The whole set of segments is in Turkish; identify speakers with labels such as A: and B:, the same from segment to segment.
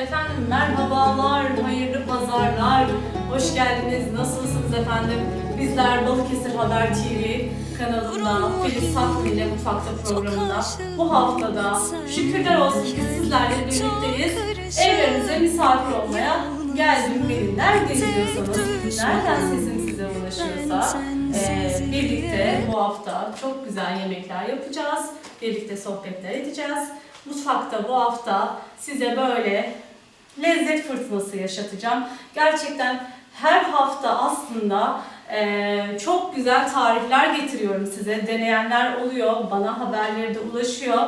A: Efendim merhabalar, hayırlı pazarlar. Hoş geldiniz. Nasılsınız efendim? Bizler Balıkesir Haber TV kanalında Filiz Saklı ile Mutfakta programında bu haftada şükürler olsun ki sizlerle birlikteyiz. Evlerinize misafir olmaya geldim benimler geziyorsanız, nereden sesim size ulaşıyorsa eee, birlikte bu hafta çok güzel yemekler yapacağız. Birlikte sohbetler edeceğiz. Mutfakta bu hafta size böyle lezzet fırtınası yaşatacağım. Gerçekten her hafta aslında eee, çok güzel tarifler getiriyorum size. Deneyenler oluyor, bana haberleri de ulaşıyor.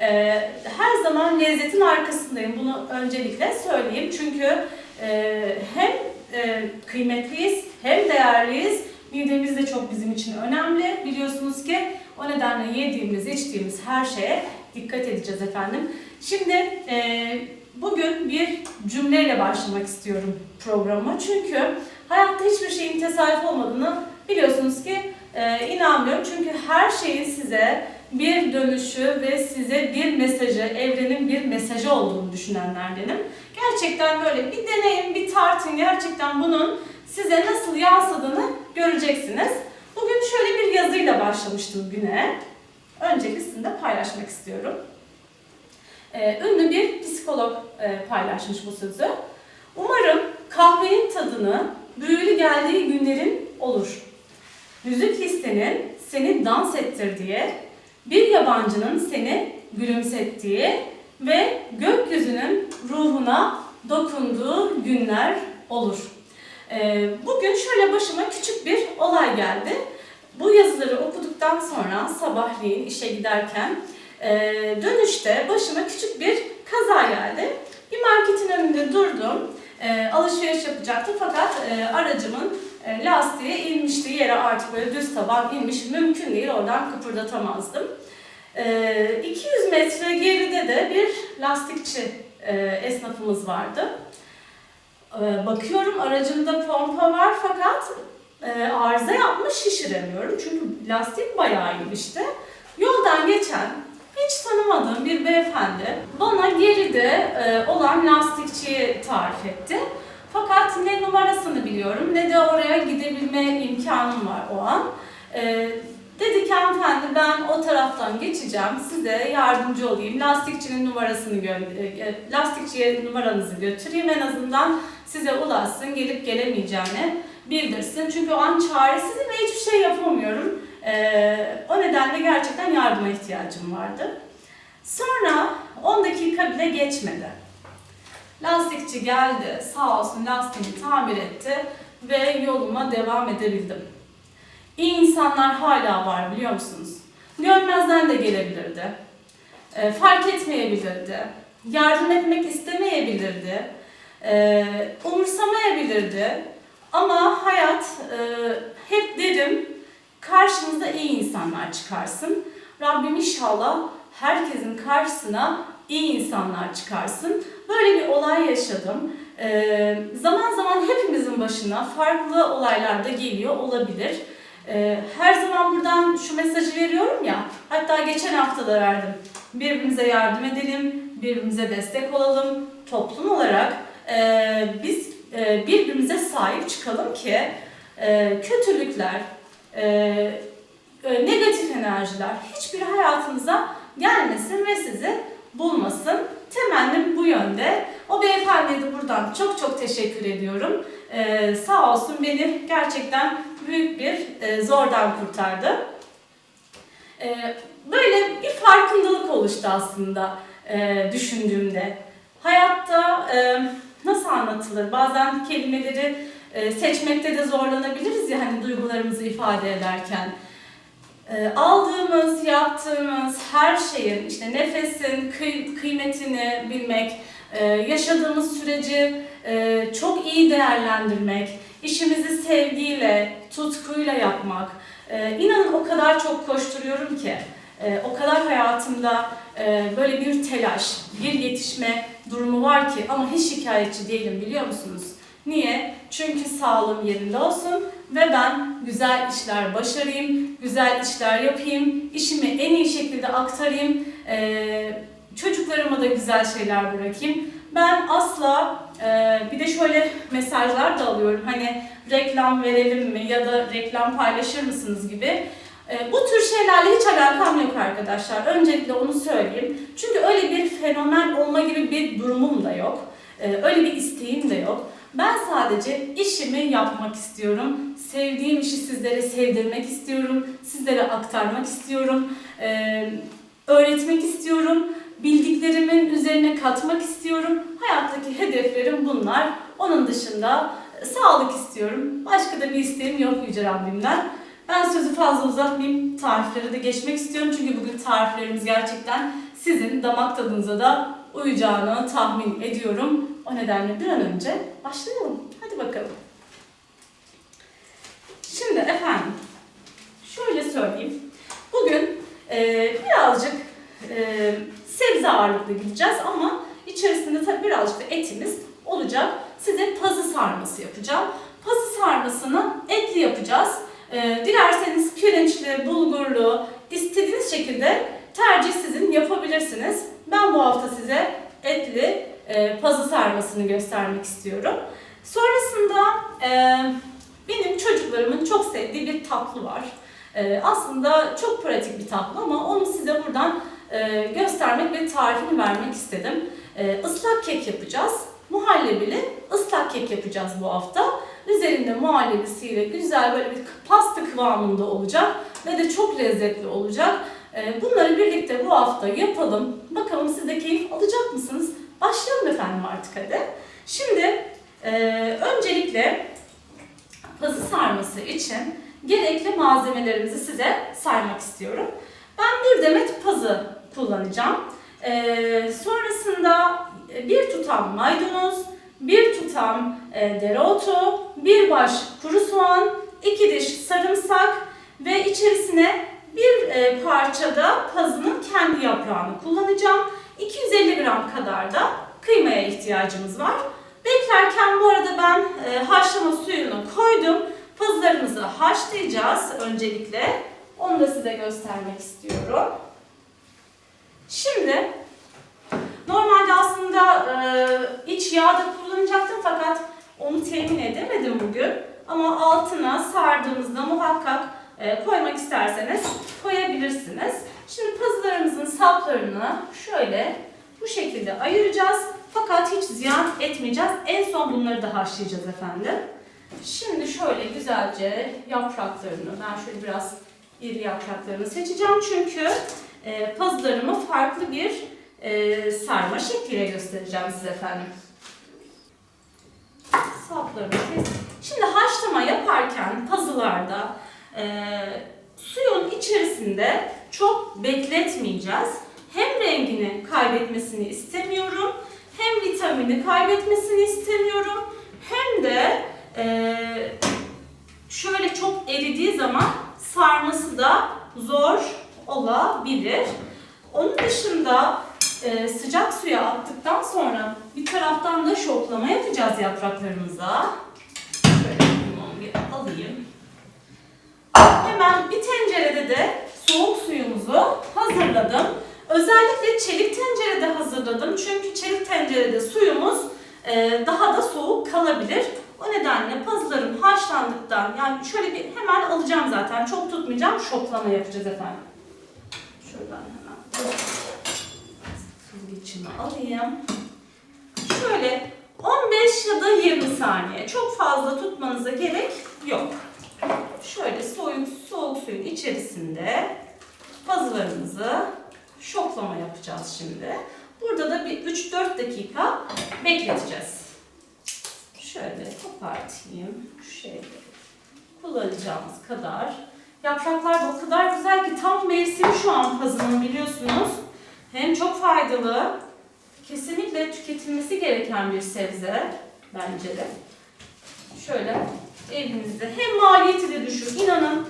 A: Eee, her zaman lezzetin arkasındayım. Bunu öncelikle söyleyeyim. Çünkü eee, hem eee, kıymetliyiz hem değerliyiz. Midemiz de çok bizim için önemli. Biliyorsunuz ki o nedenle yediğimiz, içtiğimiz her şeye dikkat edeceğiz efendim. Şimdi eee, bugün bir cümleyle başlamak istiyorum programa. Çünkü hayatta hiçbir şeyin tesadüf olmadığını biliyorsunuz ki eee, inanmıyorum. Çünkü her şeyin size bir dönüşü ve size bir mesajı, evrenin bir mesajı olduğunu düşünenlerdenim. Gerçekten böyle bir deneyin, bir tartın. Gerçekten bunun size nasıl yansıdığını göreceksiniz. Bugün şöyle bir yazıyla başlamıştım güne. Öncelikle sizinle paylaşmak istiyorum. Ee, ünlü bir psikolog e, paylaşmış bu sözü. Umarım kahvenin tadını büyülü geldiği günlerin olur. Müzik listenin seni dans ettirdiği, bir yabancının seni gülümsettiği ve gökyüzünün ruhuna dokunduğu günler olur. Ee, bugün şöyle başıma küçük bir olay geldi. Bu yazıları okuduktan sonra sabahleyin işe giderken e, dönüşte başıma küçük bir kaza geldi. Bir marketin önünde durdum. E, alışveriş yapacaktım fakat e, aracımın e, lastiği inmişti yere artık böyle düz taban inmiş. Mümkün değil oradan kıpırdatamazdım. E, 200 metre geride de bir lastikçi e, esnafımız vardı. E, bakıyorum aracımda pompa var fakat e, arıza yapmış şişiremiyorum. Çünkü lastik bayağı inmişti. Yoldan geçen hiç tanımadığım bir beyefendi bana geride e, olan lastikçiyi tarif etti. Fakat ne numarasını biliyorum ne de oraya gidebilme imkanım var o an. E, dedi ki hanımefendi ben o taraftan geçeceğim size yardımcı olayım. Lastikçinin numarasını e, lastikçiye numaranızı götüreyim en azından size ulaşsın gelip gelemeyeceğini bildirsin. Çünkü o an çaresizim ve hiçbir şey yapamıyorum. Ee, o nedenle gerçekten yardıma ihtiyacım vardı. Sonra 10 dakika bile geçmedi. Lastikçi geldi, sağ olsun lastiğimi tamir etti ve yoluma devam edebildim. İyi insanlar hala var biliyor musunuz? Görmezden de gelebilirdi. Ee, fark etmeyebilirdi. Yardım etmek istemeyebilirdi. Ee, umursamayabilirdi. Ama hayat e, hep derim karşınıza iyi insanlar çıkarsın. Rabbim inşallah herkesin karşısına iyi insanlar çıkarsın. Böyle bir olay yaşadım. Ee, zaman zaman hepimizin başına farklı olaylar da geliyor olabilir. Ee, her zaman buradan şu mesajı veriyorum ya, hatta geçen hafta da verdim. Birbirimize yardım edelim, birbirimize destek olalım. Toplum olarak e, biz e, birbirimize sahip çıkalım ki e, kötülükler, e, e, negatif enerjiler hiçbir hayatınıza gelmesin ve sizi bulmasın. Temennim bu yönde. O beyefendiye de buradan çok çok teşekkür ediyorum. E, sağ olsun beni gerçekten büyük bir e, zordan kurtardı. E, böyle bir farkındalık oluştu aslında e, düşündüğümde. Hayatta e, nasıl anlatılır? Bazen kelimeleri e, seçmekte de zorlanabiliriz ya hani duygularımızı ifade ederken. E, aldığımız, yaptığımız her şeyin, işte nefesin kıy- kıymetini bilmek, e, yaşadığımız süreci e, çok iyi değerlendirmek, işimizi sevgiyle, tutkuyla yapmak. E, inanın o kadar çok koşturuyorum ki, e, o kadar hayatımda e, böyle bir telaş, bir yetişme durumu var ki ama hiç şikayetçi değilim biliyor musunuz? Niye? Çünkü sağlığım yerinde olsun ve ben güzel işler başarayım, güzel işler yapayım, işimi en iyi şekilde aktarayım, e, çocuklarıma da güzel şeyler bırakayım. Ben asla e, bir de şöyle mesajlar da alıyorum. Hani reklam verelim mi ya da reklam paylaşır mısınız gibi. E, bu tür şeylerle hiç alakam yok arkadaşlar. Öncelikle onu söyleyeyim. Çünkü öyle bir fenomen olma gibi bir durumum da yok. Öyle bir isteğim de yok. Ben sadece işimi yapmak istiyorum. Sevdiğim işi sizlere sevdirmek istiyorum. Sizlere aktarmak istiyorum. E, öğretmek istiyorum. Bildiklerimin üzerine katmak istiyorum. Hayattaki hedeflerim bunlar. Onun dışında sağlık istiyorum. Başka da bir isteğim yok Yüce Rabbimden. Ben sözü fazla uzatmayayım. Tariflere de geçmek istiyorum. Çünkü bugün tariflerimiz gerçekten sizin damak tadınıza da uyacağını tahmin ediyorum. O nedenle bir an önce başlayalım. Hadi bakalım. Şimdi efendim, şöyle söyleyeyim. Bugün e, birazcık e, sebze ağırlıklı gideceğiz ama içerisinde tabii birazcık da etimiz olacak. Size pazı sarması yapacağım. Pazı sarmasını etli yapacağız. E, dilerseniz pirinçli, bulgurlu, istediğiniz şekilde tercih sizin yapabilirsiniz. Ben bu hafta size etli e, pazı sarmasını göstermek istiyorum. Sonrasında e, benim çocuklarımın çok sevdiği bir tatlı var. E, aslında çok pratik bir tatlı ama onu size buradan e, göstermek ve tarifini vermek istedim. E, ıslak kek yapacağız. Muhallebili ıslak kek yapacağız bu hafta. Üzerinde muhallebisiyle güzel böyle bir pasta kıvamında olacak ve de çok lezzetli olacak. Bunları birlikte bu hafta yapalım. Bakalım siz de keyif alacak mısınız? Başlayalım efendim artık hadi. Şimdi e, öncelikle pazı sarması için gerekli malzemelerimizi size saymak istiyorum. Ben bir demet pazı kullanacağım. Ee, sonrasında bir tutam maydanoz, bir tutam e, dereotu, bir baş kuru soğan, iki diş sarımsak ve içerisine bir e, parça da pazının kendi yaprağını kullanacağım. 250 gram kadar da kıymaya ihtiyacımız var. Beklerken bu arada ben e, haşlama suyunu koydum. Pazılarımızı haşlayacağız öncelikle. Onu da size göstermek istiyorum. Şimdi normalde aslında e, iç yağ da kullanacaktım fakat onu temin edemedim bugün. Ama altına sardığımızda muhakkak e, koymak isterseniz koyabilirsiniz. Şimdi pazılarımızın saplarını şöyle bu şekilde ayıracağız. Fakat hiç ziyan etmeyeceğiz. En son bunları da haşlayacağız efendim. Şimdi şöyle güzelce yapraklarını, ben şöyle biraz iri yapraklarını seçeceğim çünkü e, pazılarımı farklı bir e, sarma şekliyle göstereceğim size efendim. Saplarını kes. Şimdi haşlama yaparken pazılarda e, suyun içerisinde çok bekletmeyeceğiz. Hem rengini kaybetmesini istemiyorum, hem vitamini kaybetmesini istemiyorum, hem de ee, şöyle çok eridiği zaman sarması da zor olabilir. Onun dışında e, sıcak suya attıktan sonra bir taraftan da şoklama yapacağız yapraklarımıza. Şöyle limon bir alayım. Hemen bir tencerede de soğuk suyumuzu hazırladım. Özellikle çelik tencerede hazırladım. Çünkü çelik tencerede suyumuz e, daha da soğuk kalabilir. O nedenle pazılarım haşlandıktan yani şöyle bir hemen alacağım zaten. Çok tutmayacağım. Şoklama yapacağız efendim. Şuradan hemen süzgeçimi alayım. Şöyle 15 ya da 20 saniye. Çok fazla tutmanıza gerek yok. Şöyle suyun içerisinde pazılarımızı şoklama yapacağız şimdi. Burada da bir 3-4 dakika bekleteceğiz. Şöyle kopartayım. Şu şekilde kullanacağımız kadar. Yapraklar da o kadar güzel ki tam mevsimi şu an pazının biliyorsunuz. Hem çok faydalı, kesinlikle tüketilmesi gereken bir sebze bence de. Şöyle elinizde hem maliyeti de düşük. İnanın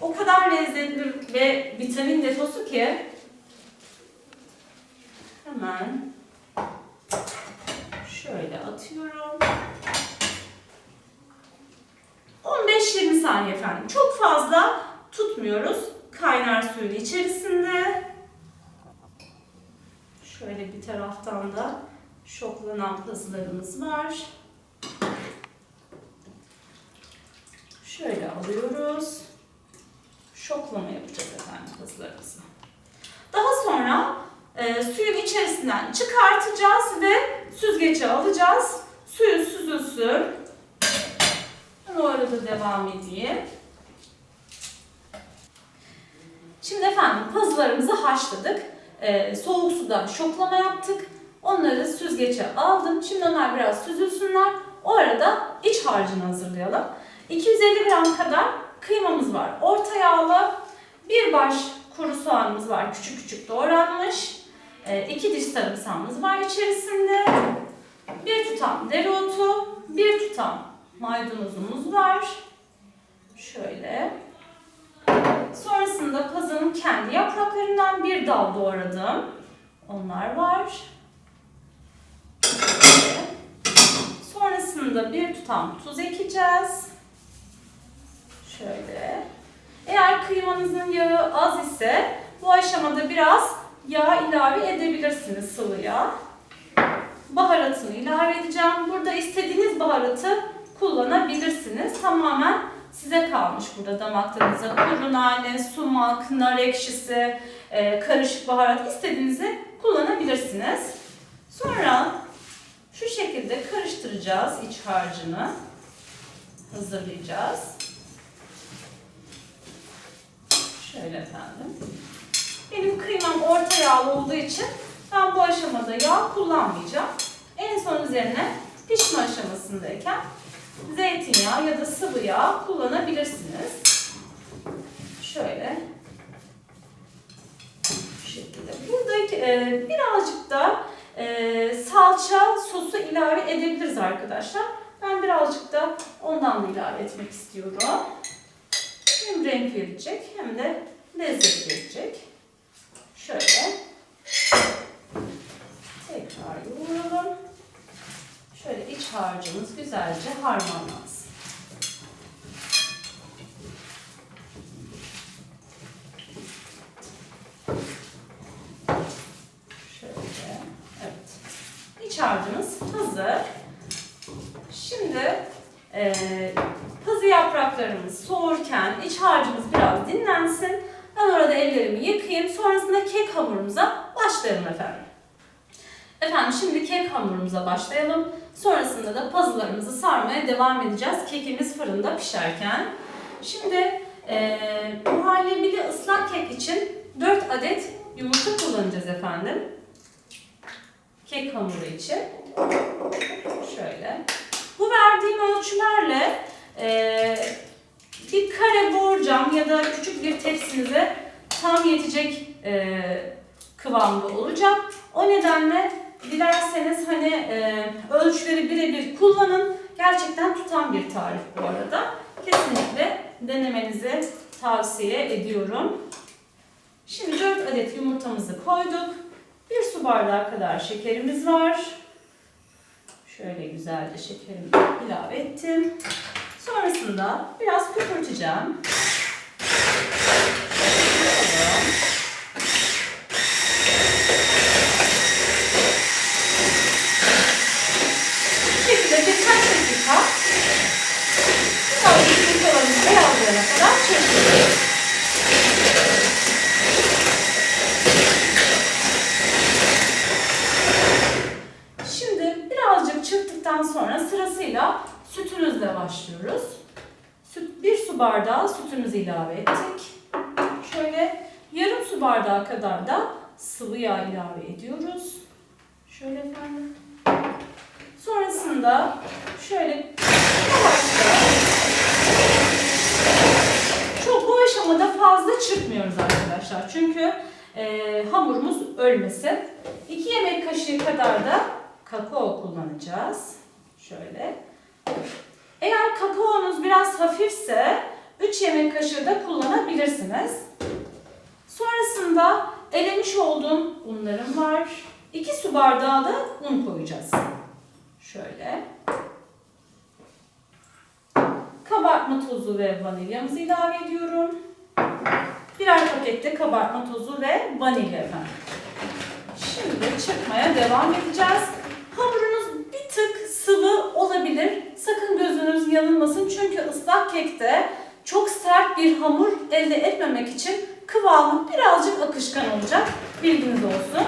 A: o kadar lezzetli ve vitamin deposu ki hemen şöyle atıyorum. 15-20 saniye efendim. Çok fazla tutmuyoruz. Kaynar suyun içerisinde. Şöyle bir taraftan da şoklanan pazılarımız var. Şöyle alıyoruz. Şoklama yapacağız efendim pazılarımızı. Daha sonra e, suyun içerisinden çıkartacağız ve süzgece alacağız. Suyu süzülsün. Ben o arada devam edeyim. Şimdi efendim pazılarımızı haşladık. Ee, soğuk suda şoklama yaptık. Onları süzgece aldım. Şimdi onlar biraz süzülsünler. O arada iç harcını hazırlayalım. 250 gram kadar kıymamız var. Orta yağlı. Bir baş kuru soğanımız var. Küçük küçük doğranmış. Ee, iki diş sarımsağımız var içerisinde. Bir tutam dereotu. Bir tutam maydanozumuz var. Şöyle. Sonrasında pazanın kendi yapraklarından bir dal doğradım. Onlar var. Sonrasında bir tutam tuz ekeceğiz. Şöyle. Eğer kıymanızın yağı az ise bu aşamada biraz yağ ilave edebilirsiniz sıvı yağ. Baharatını ilave edeceğim. Burada istediğiniz baharatı kullanabilirsiniz. Tamamen size kalmış burada damak tadınıza. Kuru nane, sumak, nar ekşisi, e, karışık baharat istediğinizi kullanabilirsiniz. Sonra şu şekilde karıştıracağız iç harcını. Hazırlayacağız. Şöyle efendim. Benim kıymam orta yağlı olduğu için ben bu aşamada yağ kullanmayacağım. En son üzerine pişme aşamasındayken zeytinyağı ya da sıvı yağ kullanabilirsiniz. Şöyle. Bu şekilde. Burada e, birazcık da e, salça sosu ilave edebiliriz arkadaşlar. Ben birazcık da ondan da ilave etmek istiyorum. Renk verecek hem de lezzet verecek. Şöyle. Tekrar yoğuralım. Şöyle iç harcımız güzelce harmanlansın. Şöyle. Evet. İç harcımız hazır. Şimdi e, pazı yapraklarımız soğurken iç harcımız biraz dinlensin. Ben orada ellerimi yıkayayım. Sonrasında kek hamurumuza başlayalım efendim. Efendim şimdi kek hamurumuza başlayalım. Sonrasında da pazılarımızı sarmaya devam edeceğiz. Kekimiz fırında pişerken. Şimdi e, muhallebili ıslak kek için 4 adet yumurta kullanacağız efendim. Kek hamuru için. Şöyle. Bu verdiğim ölçülerle e, bir kare borcam ya da küçük bir tepsinize tam yetecek e, kıvamda olacak. O nedenle dilerseniz hani e, ölçüleri birebir kullanın. Gerçekten tutan bir tarif bu arada. Kesinlikle denemenizi tavsiye ediyorum. Şimdi 4 adet yumurtamızı koyduk. 1 su bardağı kadar şekerimiz var. Şöyle güzelce şekerimi ilave ettim. Sonrasında biraz köpürteceğim. Bu yemek kaşığı da kullanabilirsiniz. Sonrasında elemiş olduğum unlarım var. 2 su bardağı da un koyacağız. Şöyle. Kabartma tozu ve vanilyamızı ilave ediyorum. Birer pakette kabartma tozu ve vanilya efendim. Şimdi çırpmaya devam edeceğiz. Hamurunuz bir tık sıvı olabilir. Sakın gözünüz yanılmasın çünkü ıslak kekte çok sert bir hamur elde etmemek için kıvamı birazcık akışkan olacak. Bilginiz olsun.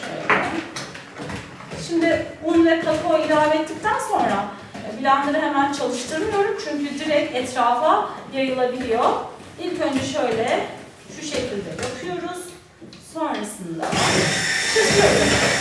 A: Şöyle. Şimdi un ve kakao ilave ettikten sonra e, blenderı hemen çalıştırmıyorum çünkü direkt etrafa yayılabiliyor. İlk önce şöyle şu şekilde yapıyoruz. Sonrasında çırpıyoruz.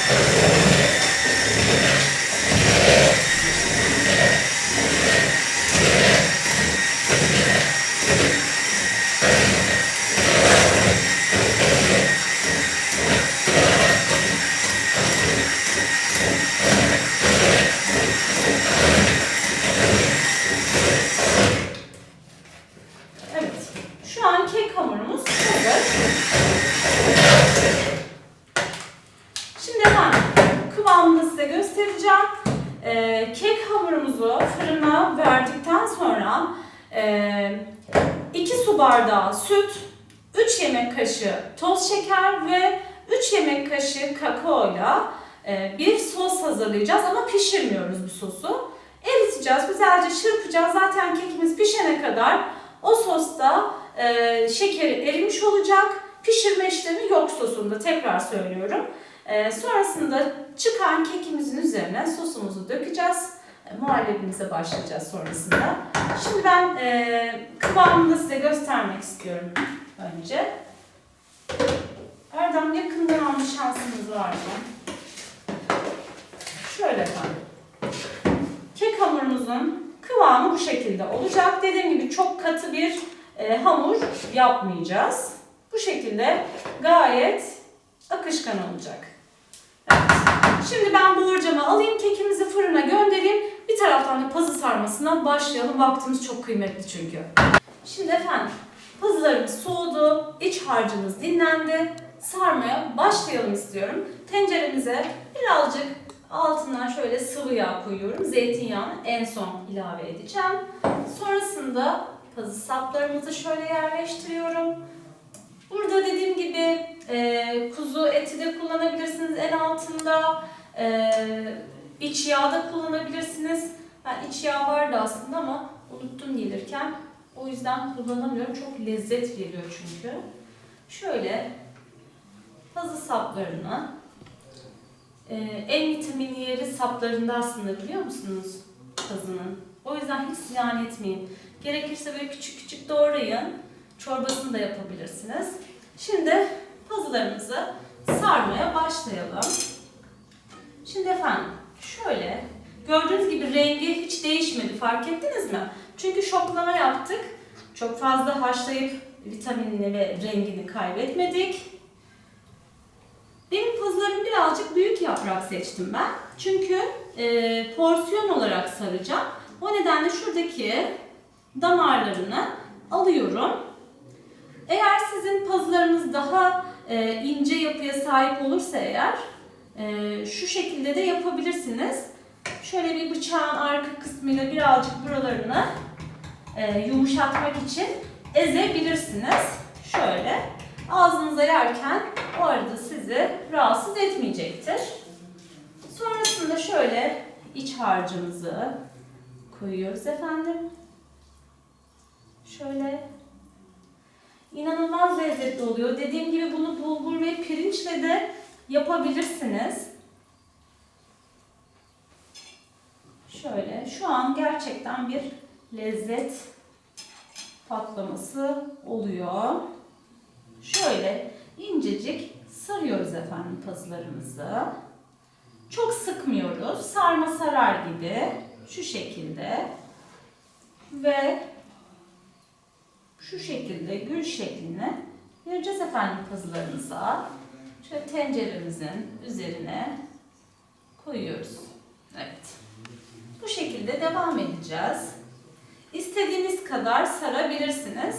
A: Evet. Şu an kek hamurumuz hazır. Şimdi hemen kıvamını size göstereceğim. Ee, kek hamurumuzu fırına verdikten sonra e, 2 su bardağı süt, 3 yemek kaşığı toz şeker ve 3 yemek kaşığı kakaoyla e, bir sos hazırlayacağız ama pişirmiyoruz bu sosu. Eriteceğiz, güzelce çırpacağız. Zaten kekimiz pişene kadar o sosta e, şekeri erimiş olacak. Pişirme işlemi yok sosunda tekrar söylüyorum. E, sonrasında çıkan kekimizin üzerine sosumuzu dökeceğiz. E, muhallebimize başlayacağız sonrasında. Şimdi ben e, kıvamını size göstermek istiyorum önce. Erdem yakından alma şansınız var mı? Şöyle efendim. Kek hamurumuzun kıvamı bu şekilde olacak. Dediğim gibi çok katı bir e, hamur yapmayacağız. Bu şekilde gayet akışkan olacak. Evet. Şimdi ben borcamı alayım, kekimizi fırına göndereyim. Bir taraftan da pazı sarmasına başlayalım. Vaktimiz çok kıymetli çünkü. Şimdi efendim, pazılarımız soğudu, iç harcımız dinlendi. Sarmaya başlayalım istiyorum. Tenceremize birazcık altından şöyle sıvı yağ koyuyorum. Zeytinyağını en son ilave edeceğim. Sonrasında pazı saplarımızı şöyle yerleştiriyorum. Burada dediğim gibi e, kuzu eti de kullanabilirsiniz en altında. E, iç yağ da kullanabilirsiniz. Ben iç yağ vardı aslında ama unuttum gelirken. O yüzden kullanamıyorum. Çok lezzet veriyor çünkü. Şöyle pazı saplarını ee, en vitaminli yeri saplarında aslında biliyor musunuz pazının? O yüzden hiç ziyan etmeyin. Gerekirse böyle küçük küçük doğrayın. Çorbasını da yapabilirsiniz. Şimdi pazılarımızı sarmaya başlayalım. Şimdi efendim şöyle gördüğünüz gibi rengi hiç değişmedi fark ettiniz mi? Çünkü şoklama yaptık. Çok fazla haşlayıp vitaminini ve rengini kaybetmedik. Benim pazılarım birazcık büyük yaprak seçtim ben. Çünkü e, porsiyon olarak saracağım. O nedenle şuradaki damarlarını alıyorum. Eğer sizin pazılarınız daha e, ince yapıya sahip olursa eğer e, şu şekilde de yapabilirsiniz. Şöyle bir bıçağın arka kısmıyla birazcık buralarını e, yumuşatmak için ezebilirsiniz. Şöyle ağzınıza yerken o arada sizi rahatsız etmeyecektir. Sonrasında şöyle iç harcımızı koyuyoruz efendim. Şöyle inanılmaz lezzetli oluyor. Dediğim gibi bunu bulgur ve pirinçle de yapabilirsiniz. Şöyle şu an gerçekten bir lezzet patlaması oluyor. Şöyle incecik sarıyoruz efendim pazılarımızı. Çok sıkmıyoruz. Sarma sarar gibi. Şu şekilde. Ve şu şekilde gül şekline vereceğiz efendim pazılarımıza. Şöyle tenceremizin üzerine koyuyoruz. Evet. Bu şekilde devam edeceğiz. İstediğiniz kadar sarabilirsiniz.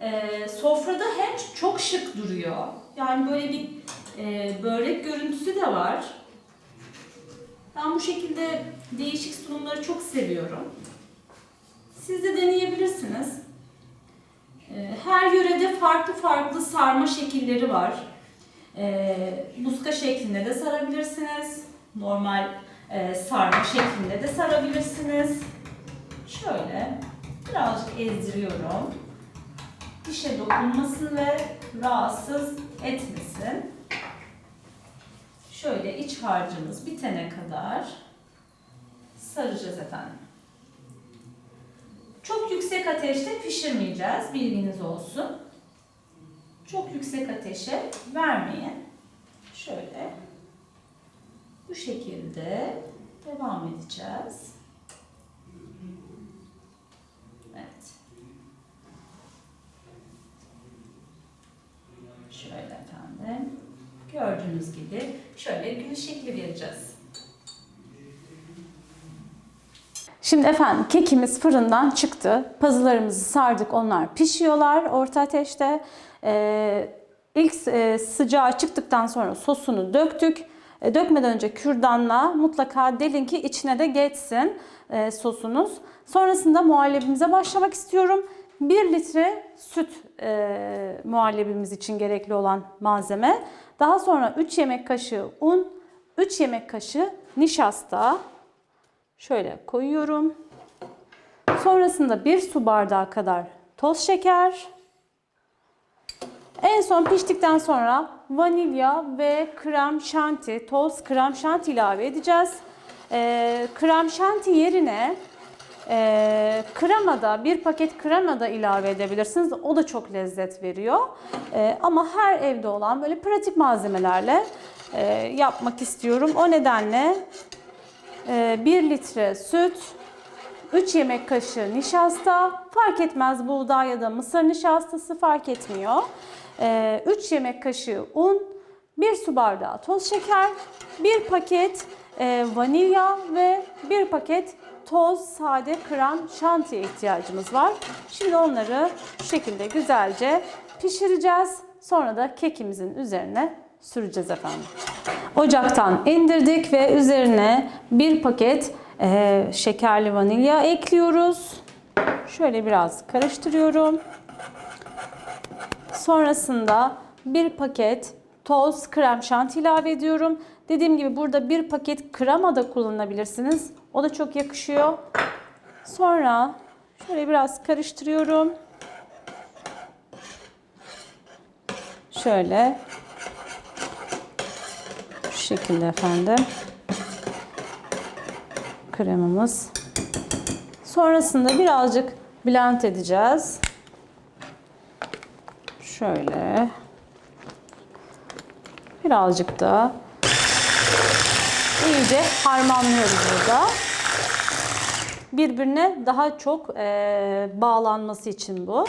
A: Ee, sofrada hem çok şık duruyor. Yani böyle bir e, börek görüntüsü de var. Ben bu şekilde değişik sunumları çok seviyorum. Siz de deneyebilirsiniz. Ee, her yörede farklı farklı sarma şekilleri var. Ee, muska şeklinde de sarabilirsiniz. Normal
B: e, sarma şeklinde de sarabilirsiniz. Şöyle birazcık ezdiriyorum. Dişe dokunmasın ve rahatsız etmesin. Şöyle iç harcımız bitene kadar saracağız efendim. Çok yüksek ateşte pişirmeyeceğiz. Bilginiz olsun. Çok yüksek ateşe vermeyin. Şöyle bu şekilde devam edeceğiz. Evet. Şöyle efendim. Gördüğünüz gibi şöyle gül şekli vereceğiz. Şimdi efendim kekimiz fırından çıktı. Pazılarımızı sardık onlar pişiyorlar orta ateşte. Ee, ilk e, sıcağı çıktıktan sonra sosunu döktük. E, dökmeden önce kürdanla mutlaka delin ki içine de geçsin e, sosunuz. Sonrasında muhallebimize başlamak istiyorum. 1 litre süt e, muhallebimiz için gerekli olan malzeme. Daha sonra 3 yemek kaşığı un, 3 yemek kaşığı nişasta, Şöyle koyuyorum. Sonrasında bir su bardağı kadar toz şeker. En son piştikten sonra vanilya ve krem şanti, toz krem şanti ilave edeceğiz. Ee, krem şanti yerine e, krema da bir paket krema da ilave edebilirsiniz. O da çok lezzet veriyor. Ee, ama her evde olan böyle pratik malzemelerle e, yapmak istiyorum. O nedenle 1 litre süt, 3 yemek kaşığı nişasta, fark etmez buğday ya da mısır nişastası fark etmiyor. 3 yemek kaşığı un, 1 su bardağı toz şeker, 1 paket e, vanilya ve 1 paket toz sade krem şantiye ihtiyacımız var. Şimdi onları şu şekilde güzelce pişireceğiz. Sonra da kekimizin üzerine süreceğiz efendim. Ocaktan indirdik ve üzerine bir paket e, şekerli vanilya ekliyoruz. Şöyle biraz karıştırıyorum. Sonrasında bir paket toz krem şanti ilave ediyorum. Dediğim gibi burada bir paket krema da kullanabilirsiniz. O da çok yakışıyor. Sonra şöyle biraz karıştırıyorum. Şöyle şekilde efendim. Kremamız. Sonrasında birazcık blend edeceğiz. Şöyle. Birazcık da iyice harmanlıyoruz burada. Birbirine daha çok eee, bağlanması için bu.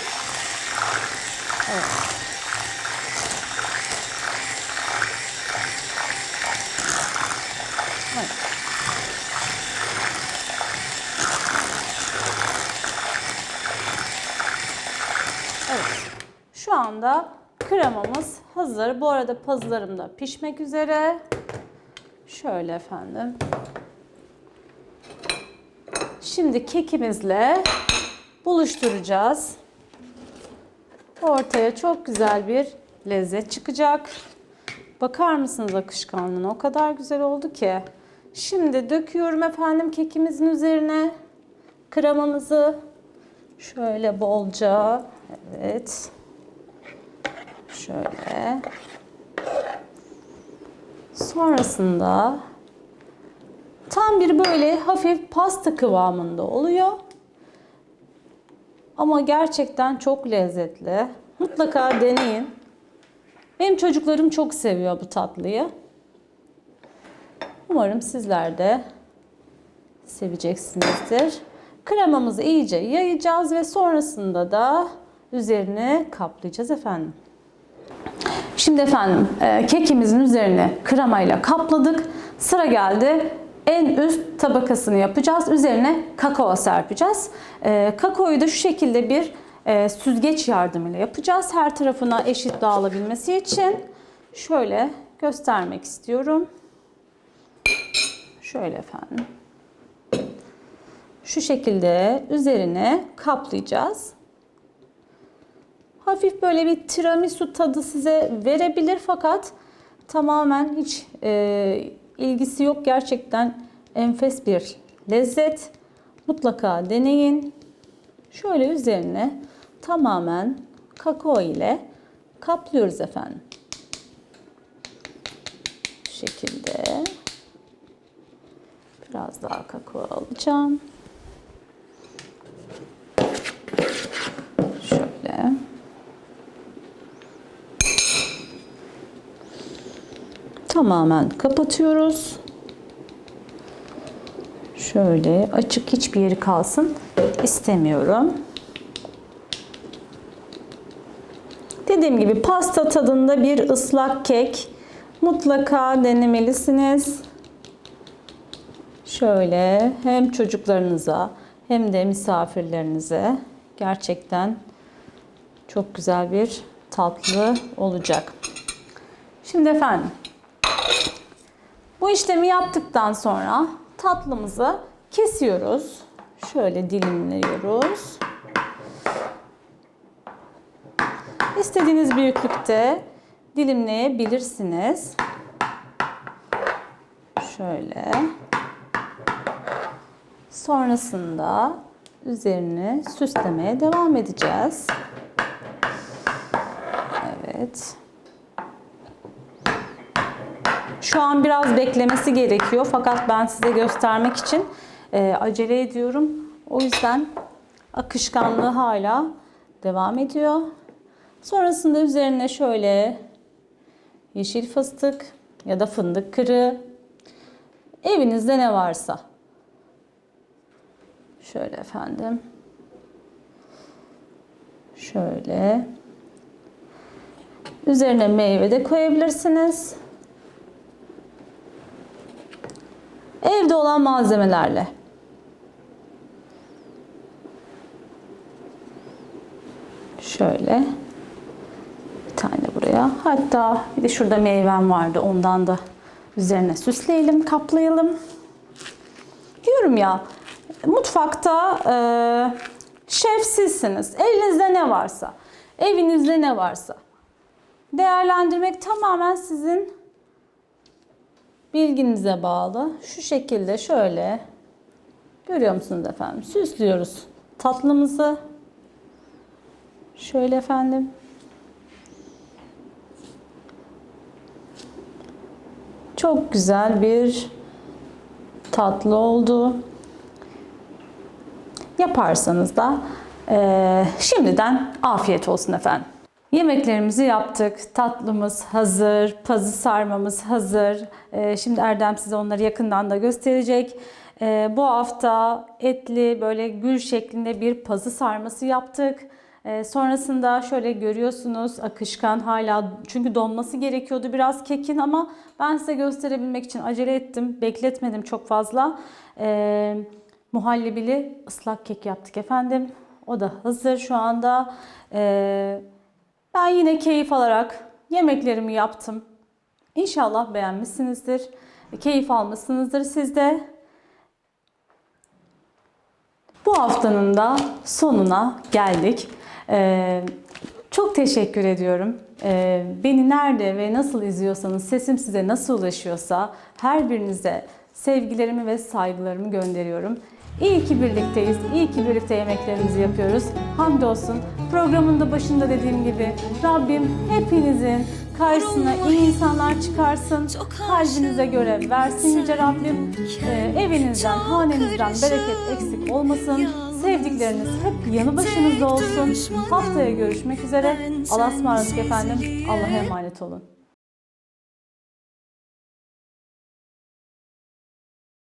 B: Evet. Evet. Şu anda kremamız hazır. Bu arada pazılarım da pişmek üzere. Şöyle efendim. Şimdi kekimizle buluşturacağız. Ortaya çok güzel bir lezzet çıkacak. Bakar mısınız akışkanlığına? O kadar güzel oldu ki. Şimdi döküyorum efendim kekimizin üzerine kremamızı. Şöyle bolca. Evet. Şöyle. Sonrasında tam bir böyle hafif pasta kıvamında oluyor. Ama gerçekten çok lezzetli. Mutlaka deneyin. Benim çocuklarım çok seviyor bu tatlıyı. Umarım sizler de seveceksinizdir. Kremamızı iyice yayacağız ve sonrasında da üzerine kaplayacağız efendim. Şimdi efendim e, kekimizin üzerine kremayla kapladık. Sıra geldi en üst tabakasını yapacağız. Üzerine kakao serpeceğiz. E, Kakaoyu da şu şekilde bir e, süzgeç yardımıyla yapacağız. Her tarafına eşit dağılabilmesi için. Şöyle göstermek istiyorum. Şöyle efendim. Şu şekilde üzerine kaplayacağız. Hafif böyle bir tiramisu tadı size verebilir fakat tamamen hiç e, ilgisi yok. Gerçekten enfes bir lezzet. Mutlaka deneyin. Şöyle üzerine tamamen kakao ile kaplıyoruz efendim. Bu şekilde. Biraz daha kakao alacağım. Şöyle. Tamamen kapatıyoruz. Şöyle açık hiçbir yeri kalsın istemiyorum. Dediğim gibi pasta tadında bir ıslak kek mutlaka denemelisiniz. Şöyle hem çocuklarınıza hem de misafirlerinize gerçekten çok güzel bir tatlı olacak. Şimdi efendim bu işlemi yaptıktan sonra tatlımızı kesiyoruz. Şöyle dilimliyoruz. İstediğiniz büyüklükte dilimleyebilirsiniz. Şöyle. Sonrasında üzerini süslemeye devam edeceğiz. Evet. Şu an biraz beklemesi gerekiyor fakat ben size göstermek için e, acele ediyorum. O yüzden akışkanlığı hala devam ediyor. Sonrasında üzerine şöyle yeşil fıstık ya da fındık kırığı evinizde ne varsa şöyle efendim şöyle üzerine meyve de koyabilirsiniz. Evde olan malzemelerle. Şöyle. Bir tane buraya. Hatta bir de şurada meyvem vardı. Ondan da üzerine süsleyelim, kaplayalım. Diyorum ya, mutfakta e, şef sizsiniz. Elinizde ne varsa, evinizde ne varsa. Değerlendirmek tamamen sizin bilginize bağlı. Şu şekilde şöyle görüyor musunuz efendim? Süslüyoruz tatlımızı. Şöyle efendim. Çok güzel bir tatlı oldu. Yaparsanız da eee, şimdiden afiyet olsun efendim. Yemeklerimizi yaptık. Tatlımız hazır, pazı sarmamız hazır. Eee, şimdi Erdem size onları yakından da gösterecek. Eee, bu hafta etli böyle gül şeklinde bir pazı sarması yaptık. Eee, sonrasında şöyle görüyorsunuz akışkan hala çünkü donması gerekiyordu biraz kekin ama ben size gösterebilmek için acele ettim. Bekletmedim çok fazla. Eee, muhallebili ıslak kek yaptık efendim. O da hazır şu anda. Eee, ben yine keyif alarak yemeklerimi yaptım. İnşallah beğenmişsinizdir. Keyif almışsınızdır siz de. Bu haftanın da sonuna geldik. Ee, çok teşekkür ediyorum. Ee, beni nerede ve nasıl izliyorsanız, sesim size nasıl ulaşıyorsa her birinize sevgilerimi ve saygılarımı gönderiyorum. İyi ki birlikteyiz, iyi ki birlikte yemeklerimizi yapıyoruz. Hamdolsun. Programın da başında dediğim gibi Rabbim hepinizin karşısına iyi insanlar çıkarsın. Kalbinize göre versin Yüce Rabbim. Ee, evinizden, hanenizden bereket eksik olmasın. Sevdikleriniz hep yanı başınızda olsun. Haftaya görüşmek üzere. Allah'a ısmarladık efendim. Allah'a emanet olun.